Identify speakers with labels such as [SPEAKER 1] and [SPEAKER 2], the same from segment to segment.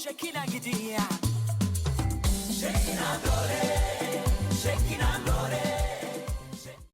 [SPEAKER 1] Shekina gidiya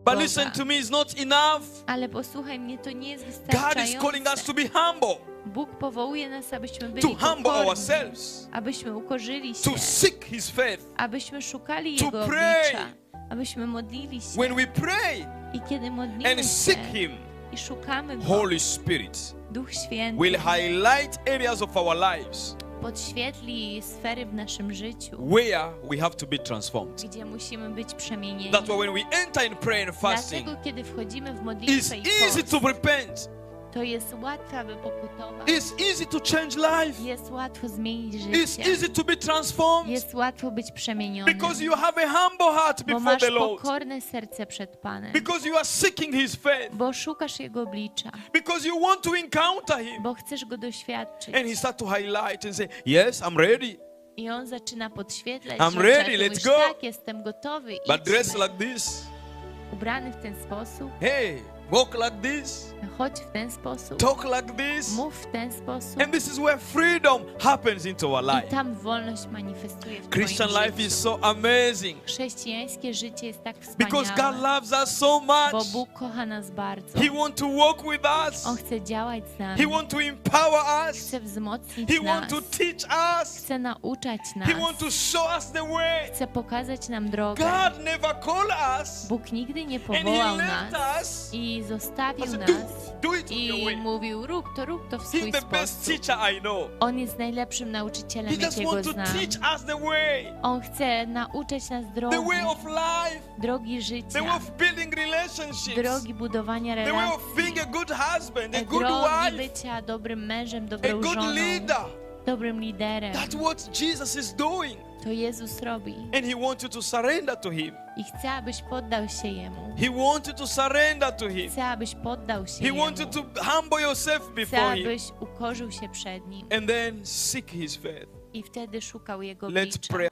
[SPEAKER 2] But listen to me, it's not enough.
[SPEAKER 3] Ale posłuchaj mnie, to nie jest
[SPEAKER 2] God is calling us to be humble,
[SPEAKER 3] Bóg powołuje nas, abyśmy
[SPEAKER 2] to
[SPEAKER 3] byli
[SPEAKER 2] humble
[SPEAKER 3] pokorni,
[SPEAKER 2] ourselves,
[SPEAKER 3] abyśmy ukorzyli się,
[SPEAKER 2] to seek His faith.
[SPEAKER 3] abyśmy szukali
[SPEAKER 2] to
[SPEAKER 3] Jego
[SPEAKER 2] pray.
[SPEAKER 3] oblicza, abyśmy modlili się.
[SPEAKER 2] When we pray
[SPEAKER 3] I kiedy modlimy
[SPEAKER 2] and seek
[SPEAKER 3] się
[SPEAKER 2] Him,
[SPEAKER 3] i szukamy Go,
[SPEAKER 2] Holy Spirit
[SPEAKER 3] Duch Święty
[SPEAKER 2] will highlight areas of our lives
[SPEAKER 3] podświetli sfery w naszym życiu,
[SPEAKER 2] where we have to be transformed.
[SPEAKER 3] gdzie musimy być przemienieni.
[SPEAKER 2] That's why when we enter in prayer and fasting,
[SPEAKER 3] Dlatego, kiedy wchodzimy w
[SPEAKER 2] it's
[SPEAKER 3] modlitwę i
[SPEAKER 2] easy
[SPEAKER 3] post,
[SPEAKER 2] to repent.
[SPEAKER 3] To jest łatwe, aby pokutować.
[SPEAKER 2] It's easy to change life.
[SPEAKER 3] Jest łatwo zmienić
[SPEAKER 2] It's
[SPEAKER 3] życie.
[SPEAKER 2] easy to be transformed
[SPEAKER 3] Jest łatwo być przemienionym.
[SPEAKER 2] because you have a humble heart
[SPEAKER 3] Bo
[SPEAKER 2] before
[SPEAKER 3] masz
[SPEAKER 2] the Lord.
[SPEAKER 3] pokorne serce przed Panem.
[SPEAKER 2] Because you are seeking His faith.
[SPEAKER 3] Bo szukasz Jego oblicza.
[SPEAKER 2] Because you want to encounter Him.
[SPEAKER 3] Bo chcesz Go doświadczyć.
[SPEAKER 2] And He start to highlight and say, Yes, I'm ready.
[SPEAKER 3] I On zaczyna podświetlać
[SPEAKER 2] I'm ready, let's go.
[SPEAKER 3] Tak, jestem gotowy.
[SPEAKER 2] But dress
[SPEAKER 3] idźmy.
[SPEAKER 2] like this.
[SPEAKER 3] Ubrany w ten sposób.
[SPEAKER 2] Hey, walk like this.
[SPEAKER 3] Chodź w ten sposób.
[SPEAKER 2] Talk like this.
[SPEAKER 3] Mów w ten sposób.
[SPEAKER 2] And this is where freedom happens into our
[SPEAKER 3] I
[SPEAKER 2] life.
[SPEAKER 3] tam wolność manifestuje w
[SPEAKER 2] Christian life
[SPEAKER 3] życiu.
[SPEAKER 2] is so amazing
[SPEAKER 3] Chrześcijańskie życie jest tak
[SPEAKER 2] because God
[SPEAKER 3] wspaniałe,
[SPEAKER 2] loves us so
[SPEAKER 3] bo
[SPEAKER 2] much.
[SPEAKER 3] Bóg kocha nas bardzo.
[SPEAKER 2] He wants to walk with us.
[SPEAKER 3] On chce działać z nami.
[SPEAKER 2] He wants to empower us.
[SPEAKER 3] Chce wzmocnić
[SPEAKER 2] He
[SPEAKER 3] nas.
[SPEAKER 2] wants to teach us.
[SPEAKER 3] Chce nauczać nas.
[SPEAKER 2] He wants to show us the way.
[SPEAKER 3] Chce pokazać nam drogę.
[SPEAKER 2] God never called us
[SPEAKER 3] Bóg nigdy nie
[SPEAKER 2] and He
[SPEAKER 3] powołał nas
[SPEAKER 2] us.
[SPEAKER 3] i
[SPEAKER 2] I
[SPEAKER 3] zostawił nas i mówił rób to, rób to w swój sposób. On jest najlepszym nauczycielem, jakiego znam. On chce nauczać nas drogi, drogi życia, drogi budowania relacji,
[SPEAKER 2] good
[SPEAKER 3] drogi bycia dobrym mężem, dobrą żoną. Dobrym liderem.
[SPEAKER 2] That's what Jesus is doing.
[SPEAKER 3] To Jezus robi
[SPEAKER 2] And He wants you to surrender to Him.
[SPEAKER 3] i chce, abyś poddał się Jemu.
[SPEAKER 2] He wants you to surrender to Him.
[SPEAKER 3] Chce, abyś poddał się
[SPEAKER 2] He wants you to humble yourself
[SPEAKER 3] Chce,
[SPEAKER 2] before Him
[SPEAKER 3] abyś ukorzył się przed Nim
[SPEAKER 2] and then seek His faith.
[SPEAKER 3] i wtedy szukał Jego
[SPEAKER 2] Let's
[SPEAKER 3] oblicza.
[SPEAKER 2] pray.